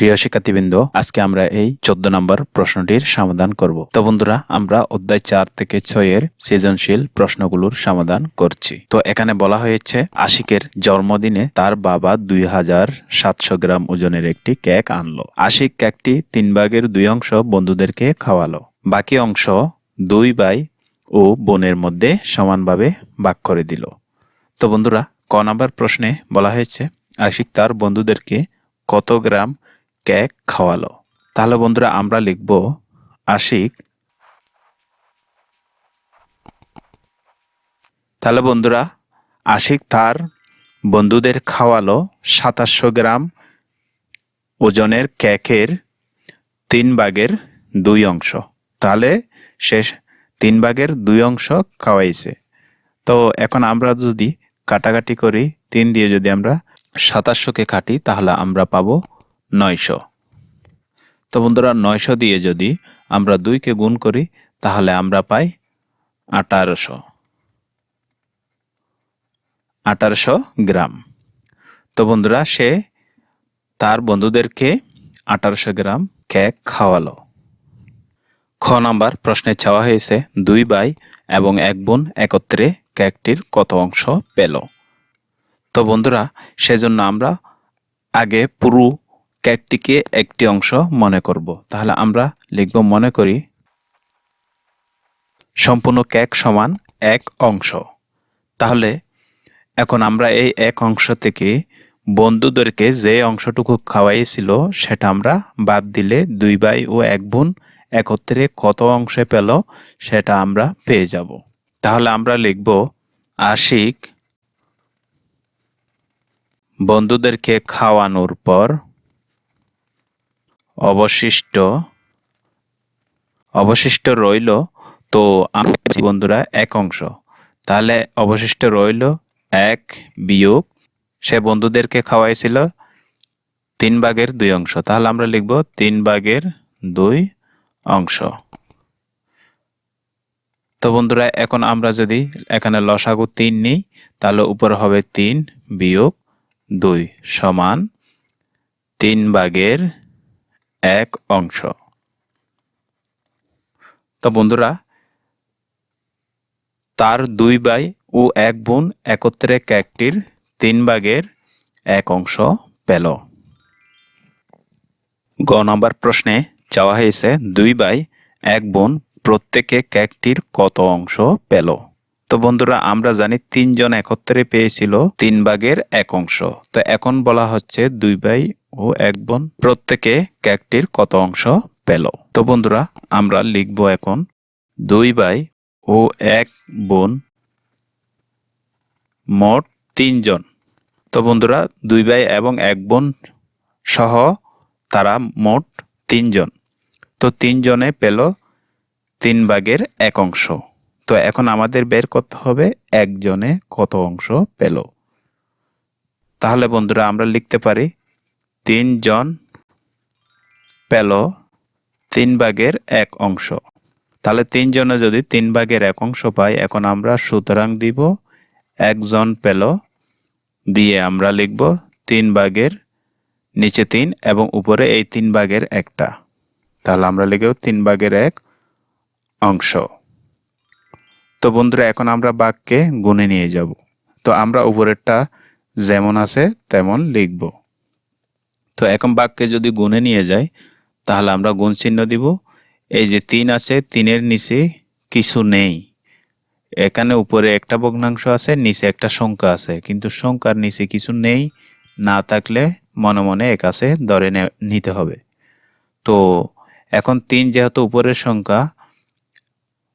প্রিয় শিক্ষার্থীবৃন্দ, আজকে আমরা এই চোদ্দ নম্বর প্রশ্নটির সমাধান করব। তো বন্ধুরা, আমরা অধ্যায় চার থেকে ছয়ের সৃজনশীল প্রশ্নগুলোর সমাধান করছি। তো এখানে বলা হয়েছে, আশিকের জন্মদিনে তার বাবা দুই হাজার সাতশো গ্রাম ওজনের একটি কেক আনলো। আশিক কেকটি তিন ভাগের দুই অংশ বন্ধুদেরকে খাওয়ালো। বাকি অংশ দুই ভাই ও বোনের মধ্যে সমানভাবে ভাগ করে দিল। তো বন্ধুরা, ক নাম্বার প্রশ্নে বলা হয়েছে, আশিক তার বন্ধুদেরকে কত গ্রাম কেক খাওয়ালো। তাহলে বন্ধুরা আমরা লিখব আশিক। তাহলে বন্ধুরা আশিক তার বন্ধুদের খাওয়ালো সাতাশশো গ্রাম ওজনের কেকের তিন ভাগের দুই অংশ। তাহলে শেষ তিন ভাগের দুই অংশ খাওয়াইছে। তো এখন আমরা যদি কাটাকাটি করি, তিন দিয়ে যদি আমরা সাতাশশোকে কাটি, তাহলে আমরা পাবো নয়শো। তো বন্ধুরা, নয়শো দিয়ে যদি আমরা দুইকে গুণ করি, তাহলে আমরা পাই আঠারোশো। আঠারোশো গ্রাম। তো বন্ধুরা, সে তার বন্ধুদেরকে আঠারোশো গ্রাম কেক খাওয়ালো। খ নাম্বার প্রশ্নে চাওয়া হয়েছে, দুই ভাই এবং এক বোন একত্রে কেকটির কত অংশ পেল? তো বন্ধুরা, সেজন্য আমরা আগে পুরো কেকটিকে একটি অংশ মনে করব। তাহলে আমরা লিখব মনে করি, সম্পূর্ণ কেক সমান এক অংশ। তাহলে এখন আমরা এই এক অংশ থেকে বন্ধুদেরকে যে অংশটুকু খাওয়াইছিল, সেটা আমরা বাদ দিলে দুই ভাই ও এক বোন একত্রে কত অংশে পেল, সেটা আমরা পেয়ে যাব। তাহলে আমরা লিখব আশিক বন্ধুদেরকে খাওয়ানোর পর অবশিষ্ট অবশিষ্ট রইল তো আমি বন্ধুরা, এক অংশ। তাহলে অবশিষ্ট রইল এক বিয়োগ, সে বন্ধুদেরকে খাওয়াইছিল তিন ভাগের দুই অংশ। তাহলে আমরা লিখব তিন ভাগের দুই অংশ। তো বন্ধুরা, এখন আমরা যদি এখানে লসাগু তিন নিই, তাহলে উপর হবে তিন বিয়োগ দুই সমান তিন ভাগের এক অংশ। তো বন্ধুরা, তার দুই ভাই ও এক বোন একত্রে কেকটির তিন ভাগের এক অংশ পেল। গ নম্বর প্রশ্নে চাওয়া হয়েছে দুই ভাই, এক বোন প্রত্যেকে কেকটির কত অংশ পেল? তো বন্ধুরা, আমরা জানি তিনজন একত্রে পেয়েছিল তিন ভাগের এক অংশ। তো এখন বলা হচ্ছে দুই ভাই ও এক বোন। প্রত্যেকে কেকটির কত অংশ পেল? তো বন্ধুরা, আমরা লিখব এখন দুই ভাই ও এক বোন মোট তিনজন। তো বন্ধুরা, দুই ভাই এবং এক বোন সহ তারা মোট তিনজন। তো তিনজনে পেল তিন ভাগের এক অংশ। তো এখন আমাদের বের করতে হবে একজনে কত অংশ পেল। তাহলে বন্ধুরা, আমরা লিখতে পারি তিনজন পেল তিন ভাগের এক অংশ। তাহলে তিনজনে যদি তিন ভাগের এক অংশ পাই এখন আমরা সুতরাং দিব একজন পেল, দিয়ে আমরা লিখব তিন ভাগের নিচে তিন এবং উপরে এই তিন ভাগের একটা। তাহলে আমরা লিখব তিন ভাগের এক অংশ। তো বন্ধুরা, এখন আমরা বাক্যে গুনে নিয়ে যাব। তো আমরা উপরেরটা যেমন আছে তেমন লিখব। তো এখন বাক্যে যদি গুনে নিয়ে যায়, তাহলে আমরা গুণ চিহ্ন দিব। এই যে তিন আছে, তিনের নিচে কিছু নেই। এখানে উপরে একটা ভগ্নাংশ আছে, নিচে একটা সংখ্যা আছে। কিন্তু সংখ্যার নিচে কিছু নেই, না থাকলে মনে মনে এক আছে ধরে নিতে হবে। তো এখন তিন যেহেতু উপরের সংখ্যা,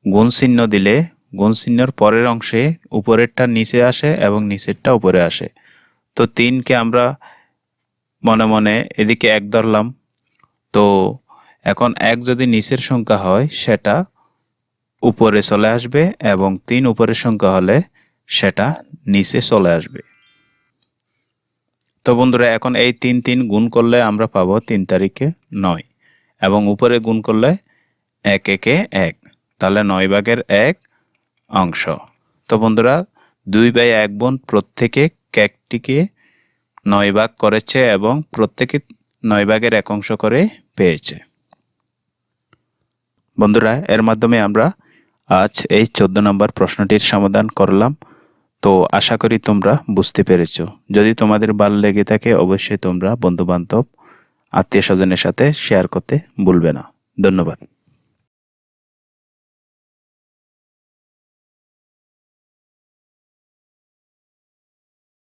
গুণ চিহ্ন দিলে গুণ চিহ্নর পরের অংশে উপরেরটা নিচে আসে এবং নিচেরটা উপরে আসে। তো তিনকে আমরা মনে মনে এদিকে এক ধরলাম। তো এখন এক যদি নিচের সংখ্যা হয়, সেটা উপরে চলে আসবে এবং তিন উপরের সংখ্যা হলে সেটা নিচে চলে আসবে। তো বন্ধুরা, এখন এই তিন তিন গুণ করলে আমরা পাবো তিন তারিখে নয় এবং উপরে গুণ করলে এক একে এক। তাহলে নয় ভাগের এক অংশ। তো বন্ধুরা, দুই বাই এক বোন প্রত্যেকে কেকটিকে নয় ভাগ করেছে এবং প্রত্যেকে নয় ভাগের এক অংশ করে পেয়েছে। বন্ধুরা, এর মাধ্যমে আমরা আজ এই চোদ্দ নম্বর প্রশ্নটির সমাধান করলাম। তো আশা করি তোমরা বুঝতে পেরেছ। যদি তোমাদের ভালো লেগে থাকে, অবশ্যই তোমরা বন্ধু বান্ধব আত্মীয় স্বজনের সাথে শেয়ার করতে ভুলবে না। ধন্যবাদ।